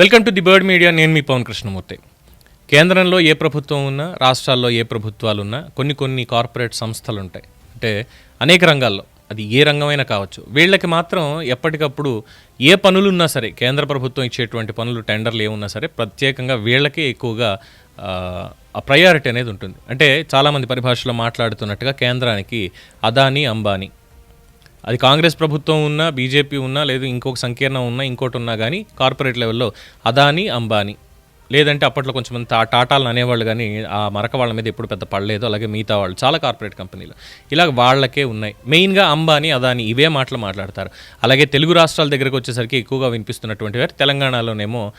Welcome to the bird media. నేను మీ పవన్ కృష్ణమూర్తి. కేంద్రంలో ఏ ప్రభుత్వం ఉన్నా రాష్ట్రాల్లో ఏ ప్రభుత్వాలు ఉన్నా కొన్ని కొన్ని కార్పొరేట్ సంస్థలు ఉంటాయి అంటే అనేక రంగాల్లో. అది ఏ రంగమైనా కావచ్చు. వీళ్ళకి మాత్రం ఎప్పటికప్పుడు ఏ పనులు ఉన్నా సరే కేంద్ర ప్రభుత్వం ఇచ్చేటువంటి పనులు టెండర్లు ఏమున్నా సరే ప్రత్యేకంగా వీళ్ళకే ఎక్కువగా ఆ, ఆ ప్రయారిటీ అనేది ఉంటుంది. అంటే చాలామంది పరిభాషలో మాట్లాడుతున్నట్టుగా కేంద్రానికి అదానీ అంబానీ అది కాంగ్రెస్ ప్రభుత్వం ఉన్నా బీజేపీ ఉన్నా లేదు ఇంకొక సంకీర్ణం ఉన్నా ఇంకోటి ఉన్నా కానీ కార్పొరేట్ లెవెల్లో అదానీ అంబానీ. లేదంటే అప్పట్లో కొంచెం టాటాలు టాటాలను అనేవాళ్ళు కానీ ఆ మరక వాళ్ళ మీద ఎప్పుడు పెద్ద పడలేదు. అలాగే మిగతా వాళ్ళు చాలా కార్పొరేట్ కంపెనీలు. ఇలా వాళ్ళకే ఉన్నాయి. మెయిన్గా అంబానీ అదాని ఇవే మాటలు మాట్లాడతారు. అలాగే తెలుగు రాష్ట్రాల దగ్గరకు వచ్చేసరికి ఎక్కువగా వినిపిస్తున్నటువంటి వారు తెలంగాణలోనేమో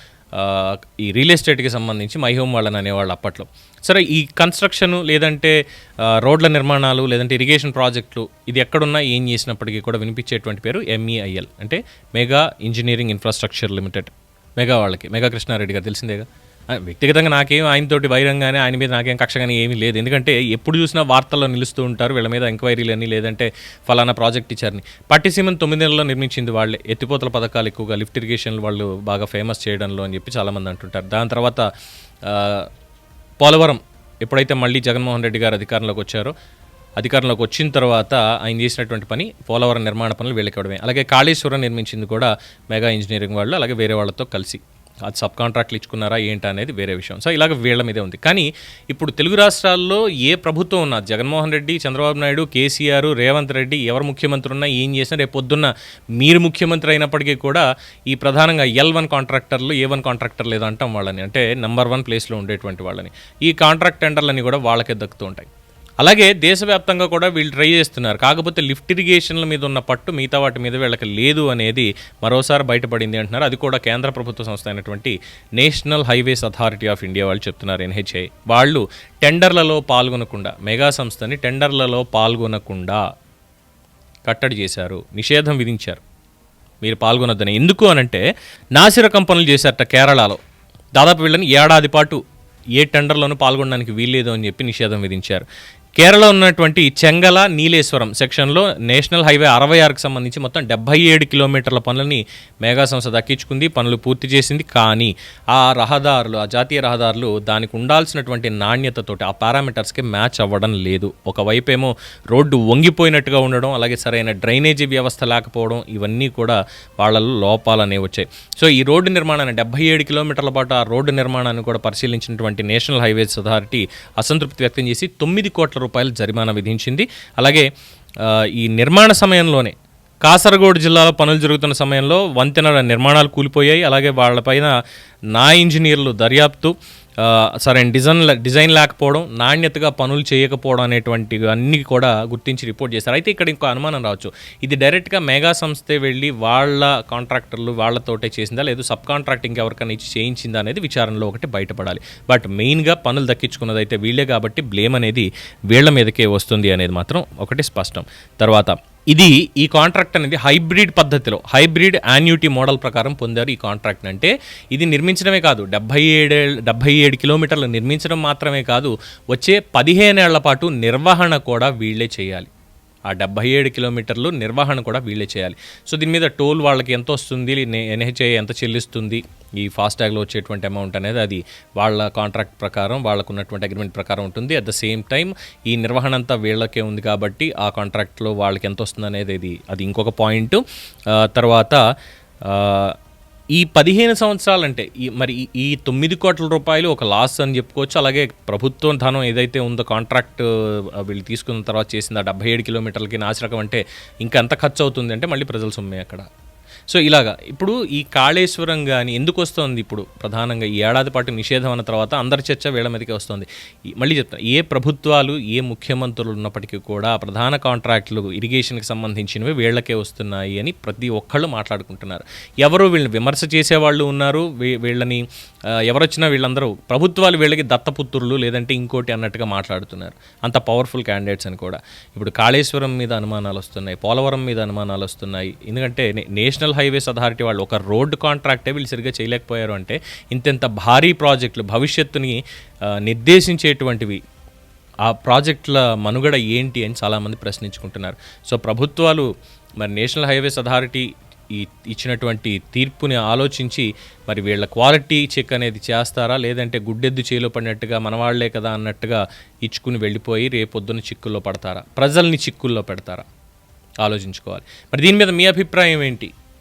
ఈ రియల్ ఎస్టేట్కి సంబంధించి మై హోమ్ వాళ్ళని అనేవాళ్ళు అప్పట్లో. సరే ఈ కన్స్ట్రక్షన్ లేదంటే రోడ్ల నిర్మాణాలు లేదంటే ఇరిగేషన్ ప్రాజెక్టులు ఇది ఎక్కడున్నా ఏం చేసినప్పటికీ కూడా వినిపించేటువంటి పేరు ఎంఈఐఎల్ అంటే mega engineering infrastructure limited. Mega వాళ్ళకి. మెగా కృష్ణారెడ్డి గారు తెలిసిందేగా? వ్యక్తిగతంగా నాకేం ఆయనతోటి వైరంగానే ఆయన మీద నాకేం కక్ష కానీ ఏమీ లేదు. ఎందుకంటే ఎప్పుడు చూసినా వార్తల్లో నిలుస్తూ ఉంటారు వీళ్ళ మీద ఎంక్వైరీలు అని లేదంటే ఫలానా ప్రాజెక్ట్ ఇచ్చారని పట్టిసీమను తొమ్మిది నెలల్లో నిర్మించింది వాళ్ళే. ఎత్తిపోతల పథకాలు ఎక్కువగా లిఫ్ట్ ఇరిగేషన్లు వాళ్ళు బాగా ఫేమస్ చేయడంలో అని చెప్పి చాలామంది అంటుంటారు. దాని తర్వాత పోలవరం ఎప్పుడైతే మళ్ళీ జగన్మోహన్ రెడ్డి గారు అధికారంలోకి వచ్చారో అధికారంలోకి వచ్చిన తర్వాత ఆయన చేసినటువంటి పని పోలవరం నిర్మాణ పనులు వీళ్ళకివ్వడమే అలాగే కాళేశ్వరం నిర్మించింది కూడా మెగా ఇంజనీరింగ్ వాళ్ళు అలాగే వేరే వాళ్ళతో కలిసి. అది సబ్ కాంట్రాక్ట్లు ఇచ్చుకున్నారా ఏంటి అనేది వేరే విషయం. సో ఇలాగ వీళ్ళ మీదే ఉంది. కానీ ఇప్పుడు తెలుగు రాష్ట్రాల్లో ఏ ప్రభుత్వం ఉన్నా జగన్మోహన్ రెడ్డి చంద్రబాబు నాయుడు కేసీఆర్ రేవంత్ రెడ్డి ఎవరు ముఖ్యమంత్రి ఉన్నా ఏం చేసినా రేపు పొద్దున్న మీరు ముఖ్యమంత్రి అయినప్పటికీ కూడా ఈ ప్రధానంగా ఎల్ వన్ కాంట్రాక్టర్లు ఏ వన్ కాంట్రాక్టర్లు ఏదో అంటాం వాళ్ళని. అంటే నెంబర్ వన్ ప్లేస్లో ఉండేటువంటి వాళ్ళని. ఈ కాంట్రాక్ట్ టెండర్లన్నీ కూడా వాళ్ళకే దక్కుతూ ఉంటాయి. అలాగే దేశవ్యాప్తంగా కూడా వీళ్ళు ట్రై చేస్తున్నారు. కాకపోతే లిఫ్ట్ ఇరిగేషన్ల మీద ఉన్న పట్టు మిగతా వాటి మీద వీళ్ళకి లేదు అనేది మరోసారి బయటపడింది అంటున్నారు. అది కూడా కేంద్ర ప్రభుత్వ సంస్థ అయినటువంటి national highways authority of India వాళ్ళు చెప్తున్నారు ఎన్హెచ్ఐ వాళ్ళు టెండర్లలో పాల్గొనకుండా మెగా సంస్థని టెండర్లలో పాల్గొనకుండా కట్టడి చేశారు నిషేధం విధించారు. మీరు పాల్గొనొద్దని. ఎందుకు అనంటే నాసిరకం పనులు చేశారట కేరళలో. దాదాపు వీళ్ళని ఏడాది పాటు ఏ టెండర్లోనూ పాల్గొనడానికి వీల్లేదు అని చెప్పి నిషేధం విధించారు. కేరళ ఉన్నటువంటి చెంగల నీలేశ్వరం సెక్షన్లో నేషనల్ హైవే అరవై ఆరుకు సంబంధించి మొత్తం డెబ్బై ఏడు కిలోమీటర్ల పనులని మేఘా సంస్థ దక్కించుకుంది పనులు పూర్తి చేసింది. కానీ ఆ రహదారులు ఆ జాతీయ రహదారులు దానికి ఉండాల్సినటువంటి నాణ్యతతోటి ఆ పారామీటర్స్కి మ్యాచ్ అవ్వడం లేదు. ఒకవైపేమో రోడ్డు వంగిపోయినట్టుగా ఉండడం అలాగే సరైన డ్రైనేజీ వ్యవస్థ లేకపోవడం ఇవన్నీ కూడా వాళ్ళలో లోపాలనే వచ్చాయి. సో ఈ రోడ్డు నిర్మాణాన్ని డెబ్బై ఏడు కిలోమీటర్ల పాటు ఆ రోడ్డు నిర్మాణాన్ని కూడా పరిశీలించినటువంటి నేషనల్ హైవేస్ అథారిటీ అసంతృప్తి వ్యక్తం చేసి తొమ్మిది కోట్ల రూపాయలు జరిమానా విధించింది. అలాగే ఈ నిర్మాణ సమయంలోనే కాసరగోడ్ జిల్లాలో పనులు జరుగుతున్న సమయంలో వంతెన నిర్మాణాలు కూలిపోయాయి. అలాగే వాళ్ళపైన నా ఇంజనీర్లు దర్యాప్తు సరే సరైన డిజైన్ డిజైన్ లేకపోవడం నాణ్యతగా పనులు చేయకపోవడం అనేటువంటి అన్నీ కూడా గుర్తించి రిపోర్ట్ చేశారు. అయితే ఇక్కడ ఇంకో అనుమానం రావచ్చు. ఇది డైరెక్ట్గా మెగా సంస్థే వెళ్ళి వాళ్ళ కాంట్రాక్టర్లు వాళ్ళతోటే చేసిందా? లేదు సబ్ కాంట్రాక్టింగ్ ఎవరికైనా ఇచ్చి చేయించిందా అనేది విచారణలో ఒకటి బయటపడాలి. బట్ మెయిన్గా పనులు దక్కించుకున్నది అయితే వీళ్ళే కాబట్టి బ్లేమ్ అనేది వీళ్ళ మీదకే వస్తుంది అనేది మాత్రం ఒకటి స్పష్టం. తర్వాత ఇది ఈ కాంట్రాక్ట్ అనేది హైబ్రిడ్ పద్ధతిలో హైబ్రిడ్ యాన్యూటీ మోడల్ ప్రకారం పొందారు ఈ కాంట్రాక్ట్ అంటే ఇది నిర్మించడమే కాదు డెబ్బై ఏడు డెబ్బై ఏడు కిలోమీటర్లు నిర్మించడం మాత్రమే కాదు వచ్చే పదిహేనేళ్ళ పాటు నిర్వహణ కూడా వీళ్ళే చేయాలి. ఆ డెబ్బై ఏడు కిలోమీటర్లు నిర్వహణ కూడా వీళ్ళే చేయాలి. సో దీని మీద టోల్ వాళ్ళకి ఎంత వస్తుంది ఎన్హెచ్ఐ ఎంత చెల్లిస్తుంది ఈ ఫాస్టాగ్లో వచ్చేటువంటి అమౌంట్ అనేది అది వాళ్ళ కాంట్రాక్ట్ ప్రకారం వాళ్ళకు ఉన్నటువంటి అగ్రిమెంట్ ప్రకారం ఉంటుంది. అట్ ద సేమ్ టైం ఈ నిర్వహణ అంతా వీళ్ళకే ఉంది కాబట్టి ఆ కాంట్రాక్ట్లో వాళ్ళకి ఎంత వస్తుంది అనేది ఇది. అది ఇంకొక పాయింట్. తర్వాత ఈ పదిహేను సంవత్సరాలంటే ఈ మరి ఈ- తొమ్మిది కోట్ల రూపాయలు ఒక లాస్ అని చెప్పుకోవచ్చు. అలాగే ప్రభుత్వం ధనం ఏదైతే ఉందో కాంట్రాక్ట్ వీళ్ళు తీసుకున్న తర్వాత చేసింది ఆ డెబ్బై ఏడు కిలోమీటర్లకి నాసిరకం అంటే ఇంకా ఎంత ఖర్చు అవుతుంది అంటే మళ్ళీ ప్రజల సొమ్మే అక్కడ. సో ఇలాగా ఇప్పుడు ఈ కాళేశ్వరం కానీ ఎందుకు వస్తుంది ఇప్పుడు? ప్రధానంగా ఈ ఏడాది పాటు నిషేధం అన్న తర్వాత అందరి చర్చ వీళ్ళ మీదకే వస్తుంది. మళ్ళీ చెప్తాను ఏ ప్రభుత్వాలు ఏ ముఖ్యమంత్రులు ఉన్నప్పటికీ కూడా ప్రధాన కాంట్రాక్టులు ఇరిగేషన్కి సంబంధించినవి వీళ్ళకే వస్తున్నాయి అని ప్రతి ఒక్కళ్ళు మాట్లాడుకుంటున్నారు. ఎవరు వీళ్ళని విమర్శ చేసేవాళ్ళు ఉన్నారు? వీళ్ళని ఎవరొచ్చినా వీళ్ళందరూ ప్రభుత్వాలు వీళ్ళకి దత్తపుత్రులు లేదంటే ఇంకోటి అన్నట్టుగా మాట్లాడుతున్నారు. అంత పవర్ఫుల్ క్యాండిడేట్స్ అని కూడా. ఇప్పుడు కాళేశ్వరం మీద అనుమానాలు వస్తున్నాయి పోలవరం మీద అనుమానాలు వస్తున్నాయి. ఎందుకంటే నేషనల్ నేషనల్ హైవేస్ అథారిటీ వాళ్ళు ఒక రోడ్డు కాంట్రాక్టే వీళ్ళు సరిగ్గా చేయలేకపోయారు అంటే ఇంతెంత భారీ ప్రాజెక్టులు భవిష్యత్తుని నిర్దేశించేటువంటివి ఆ ప్రాజెక్టుల మనుగడ ఏంటి అని చాలామంది ప్రశ్నించుకుంటున్నారు. సో ప్రభుత్వాలు మరి నేషనల్ హైవేస్ అథారిటీ ఈ ఇచ్చినటువంటి తీర్పుని ఆలోచించి మరి వీళ్ళ క్వాలిటీ చెక్ అనేది చేస్తారా? లేదంటే గుడ్డెద్దు చేలో పడినట్టుగా మనవాళ్ళే కదా అన్నట్టుగా ఇచ్చుకుని వెళ్ళిపోయి రేపొద్దున చిక్కుల్లో పడతారా? ప్రజల్ని చిక్కుల్లో పెడతారా? ఆలోచించుకోవాలి. మరి దీని మీద మీ అభిప్రాయం ఏంటి?